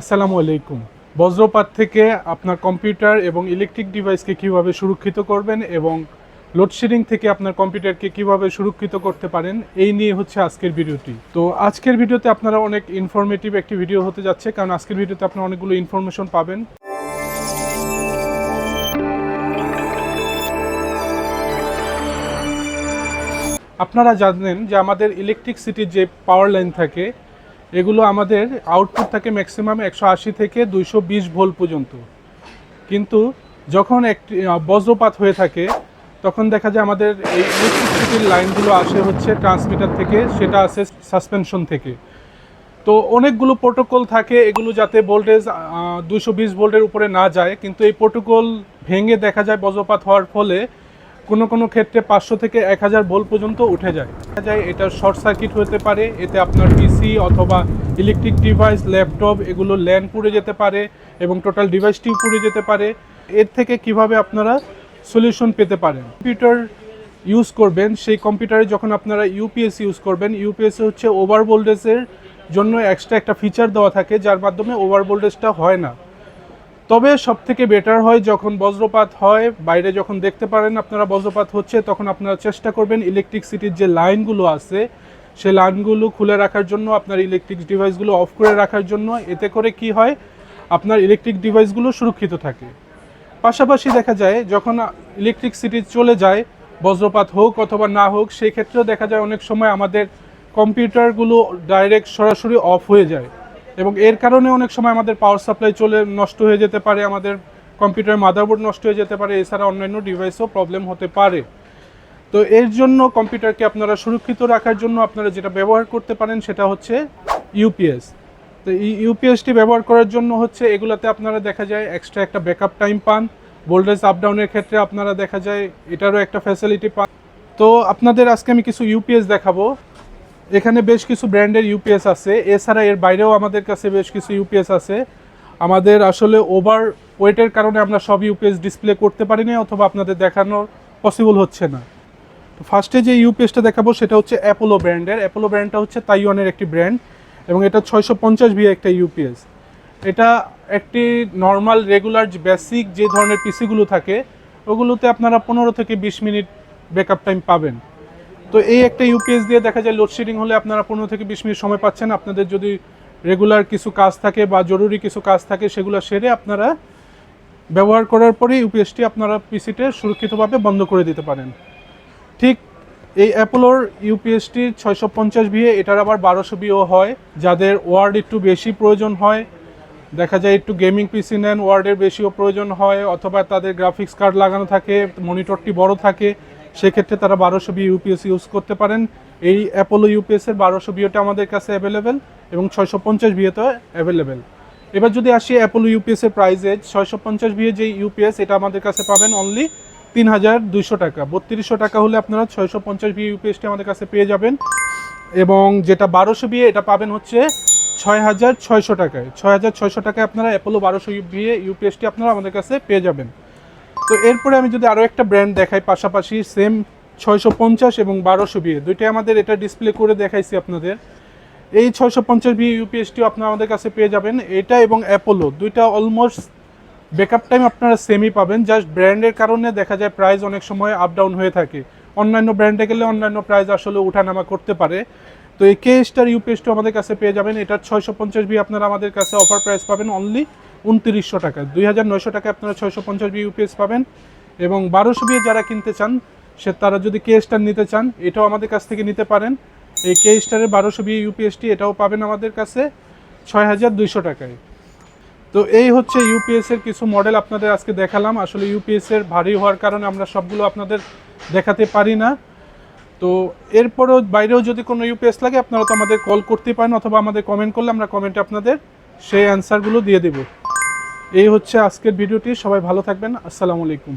আসসালামু আলাইকুম। বজ্রপাত থেকে আপনার কম্পিউটার এবং ইলেকট্রিক ডিভাইসকে কীভাবে সুরক্ষিত করবেন এবং লোডশেডিং থেকে আপনার কম্পিউটারকে কীভাবে সুরক্ষিত করতে পারেন, এই নিয়ে হচ্ছে আজকের ভিডিওটি। তো আজকের ভিডিওতে আপনারা অনেক ইনফরমেটিভ একটি ভিডিও হতে যাচ্ছে, কারণ আজকের ভিডিওতে আপনারা অনেকগুলো ইনফরমেশন পাবেন। আপনারা জানেন যে আমাদের ইলেকট্রিক সিটির যে পাওয়ার লাইন থাকে এগুলো আমাদের আউটপুট থাকে ম্যাক্সিমাম একশো আশি থেকে দুইশো বিশ ভোল্ট পর্যন্ত। কিন্তু যখন একটি বজ্রপাত হয়ে থাকে, তখন দেখা যায় আমাদের এই ইলেকট্রিসিটির লাইনগুলো আসে হচ্ছে ট্রান্সমিটার থেকে, সেটা আসে সাসপেনশন থেকে। তো অনেকগুলো প্রোটোকল থাকে, এগুলো যাতে ভোল্টেজ দুশো বিশ ভোল্টের উপরে না যায়, কিন্তু এই প্রোটোকল ভেঙে দেখা যায় বজ্রপাত হওয়ার ফলে কোনো কোনো ক্ষেত্রে পাঁচশো থেকে এক হাজার ভোল্ট পর্যন্ত উঠে যায়। দেখা যায় এটা শর্ট সার্কিট হতে পারে, এতে আপনার পিসি অথবা ইলেকট্রিক ডিভাইস ল্যাপটপ এগুলো ল্যান্ড পুড়ে যেতে পারে এবং টোটাল ডিভাইসটিও পুড়ে যেতে পারে। এর থেকে কীভাবে আপনারা সলিউশন পেতে পারেন? কম্পিউটার ইউজ করবেন, সেই কম্পিউটারে যখন আপনারা ইউপিএস ইউজ করবেন ইউপিএস হচ্ছে ওভার ভোল্টেজের জন্য এক্সট্রা একটা ফিচার দেওয়া থাকে, যার মাধ্যমে ওভার ভোল্টেজটা হয় না। তবে সব থেকে বেটার হয় যখন বজ্রপাত হয়, বাইরে যখন দেখতে পারেন আপনারা বজ্রপাত হচ্ছে, তখন আপনারা চেষ্টা করবেন ইলেকট্রিক সিটির যে লাইনগুলো আছে, সে লাইনগুলো খুলে রাখার জন্য, আপনার ইলেকট্রিক ডিভাইসগুলো অফ করে রাখার জন্য। এতে করে কি হয়, আপনার ইলেকট্রিক ডিভাইসগুলো সুরক্ষিত থাকে। পাশাপাশি দেখা যায়, যখন ইলেকট্রিক সিটি চলে যায়, বজ্রপাত হোক অথবা না হোক, সেই ক্ষেত্রেও দেখা যায় অনেক সময় আমাদের কম্পিউটারগুলো ডাইরেক্ট সরাসরি অফ হয়ে যায়। এবং এর কারণে অনেক সময় আমাদের পাওয়ার সাপ্লাই চলে নষ্ট হয়ে যেতে পারে, আমাদের কম্পিউটার মাদারবোর্ড নষ্ট হয়ে যেতে পারে, এছাড়া অন্যান্য ডিভাইসও প্রবলেম হতে পারে। তো এর জন্য কম্পিউটারকে আপনারা সুরক্ষিত রাখার জন্য আপনারা যেটা ব্যবহার করতে পারেন সেটা হচ্ছে ইউপিএস তো এই ইউপিএসটি ব্যবহার করার জন্য হচ্ছে এগুলোতে আপনারা দেখা যায় এক্সট্রা একটা ব্যাকআপ টাইম পান ভোল্টেজ আপ ডাউনের ক্ষেত্রে আপনারা দেখা যায় এটারও একটা ফ্যাসিলিটি পান। তো আপনাদের আজকে আমি কিছু ইউপিএস দেখাবো। এখানে বেশ কিছু ব্র্যান্ডের ইউপিএস আছে। এছাড়া এর বাইরেও আমাদের কাছে বেশ কিছু ইউপিএস আছে। আমাদের আসলে ওভার ওয়েটের কারণে আমরা সব ইউপিএস ডিসপ্লে করতে পারি না অথবা আপনাদের দেখানো পসিবল হচ্ছে না। তো ফার্স্টে যে ইউপিএসটা দেখাবো সেটা হচ্ছে অ্যাপোলো ব্র্যান্ডের অ্যাপোলো ব্র্যান্ডটা হচ্ছে তাইওয়ানের একটি ব্র্যান্ড এবং এটা ছয়শো পঞ্চাশ ভি একটা ইউপিএস এটা একটি নর্মাল রেগুলার বেসিক যে ধরনের পিসিগুলো থাকে, ওগুলোতে আপনারা পনেরো থেকে বিশ মিনিট ব্যাকআপ টাইম পাবেন। তো এই একটা ইউপিএস দিয়ে দেখা যায় লোডশেডিং হলে আপনারা পনেরো থেকে বিশ মিনিট সময় পাচ্ছেন। আপনাদের যদি রেগুলার কিছু কাজ থাকে বা জরুরি কিছু কাজ থাকে, সেগুলো সেরে আপনারা ব্যবহার করার পরে ইউপিএসটি আপনারা পিসিতে সুরক্ষিতভাবে বন্ধ করে দিতে পারেন। ঠিক এই অ্যাপোলোর ইউপিএসটি ছয়শো পঞ্চাশ বিয়ে এটার আবার বারোশো বিও হয়, যাদের ওয়ার্ড একটু বেশি প্রয়োজন হয়। দেখা যায় একটু গেমিং পিসি নেন, ওয়ার্ডের বেশিও প্রয়োজন হয়, অথবা তাদের গ্রাফিক্স কার্ড লাগানো থাকে মনিটরটি বড় থাকে। সেক্ষেত্রে তারা বারোশো বি ইউপিএস ইউজ করতে পারেন। এই অ্যাপোলো ইউপিএসের বারোশো বিওটা আমাদের কাছে অ্যাভেলেবেল এবং ছয়শো পঞ্চাশ বিয়েতে অ্যাভেলেবেল এবার যদি আসি অ্যাপোলো ইউপিএসের প্রাইসে ছয়শো পঞ্চাশ বিয়ে যে ইউপিএস এটা আমাদের কাছে পাবেন অনলি তিন হাজার দুইশো টাকা। বত্রিশশো টাকা হলে আপনারা ছয়শো পঞ্চাশ বি ইউপিএসটি আমাদের কাছে পেয়ে যাবেন। এবং যেটা বারোশো বিয়ে এটা পাবেন হচ্ছে ছয় হাজার ছয়শো টাকায়। ছয় হাজার ছয়শো টাকায় আপনারা অ্যাপোলো বারোশো বিয়ে ইউপিএসটি আপনারা আমাদের কাছে পেয়ে যাবেন। তো এরপরে আমি যদি আরও একটা ব্র্যান্ড দেখাই, পাশাপাশি সেম ছয়শো পঞ্চাশ এবং বারোশো বিয়ে। দুইটাই আমাদের এটা ডিসপ্লে করে দেখাইছি আপনাদের। এই ছয়শো পঞ্চাশ বি ইউপিএসটিও আপনারা আমাদের কাছে পেয়ে যাবেন। এটা এবং অ্যাপোলো দুইটা অলমোস্ট ব্যাকআপ টাইম আপনারা সেমই পাবেন। জাস্ট ব্র্যান্ডের কারণে দেখা যায় প্রাইস অনেক সময় আপ ডাউন হয়ে থাকে। অন্যান্য ব্র্যান্ডে গেলে অন্যান্য প্রাইস আসলে উঠানামা করতে পারে। তো এই কেএসটার স্টার ইউপিএসটিও আমাদের কাছে পেয়ে যাবেন। এটার ছয়শো পঞ্চাশ বি আপনারা আমাদের কাছে অফার প্রাইস পাবেন অনলি উনত্রিশশো টাকা। দুই হাজার নয়শো টাকা আপনারা ছয়শো পঞ্চাশ বি ইউপিএস পাবেন এবং বারোশো বিয়ে যারা কিনতে চান, সে তারা যদি কে স্টার নিতে চান, এটাও আমাদের কাছ থেকে নিতে পারেন। এই কে স্টারের বারোশো বি ইউপিএসটি এটাও পাবেন আমাদের কাছে ছয় হাজার দুইশো টাকায়। তো এই হচ্ছে ইউপিএস এর কিছু মডেল আপনাদের আজকে দেখালাম। আসলে ইউপিএসের ভারী হওয়ার কারণে আমরা সবগুলো আপনাদের দেখাতে পারি না। তো এরপরও বাইরেও যদি কোনো ইউপিএস লাগে, আপনারা তো আমাদের কল করতে পারেন অথবা আমাদের কমেন্ট করলে আমরা কমেন্টে আপনাদের সেই অ্যান্সারগুলো দিয়ে দেব। এই হচ্ছে আজকের ভিডিওটি সবাই ভালো থাকবেন, আসসালামু আলাইকুম।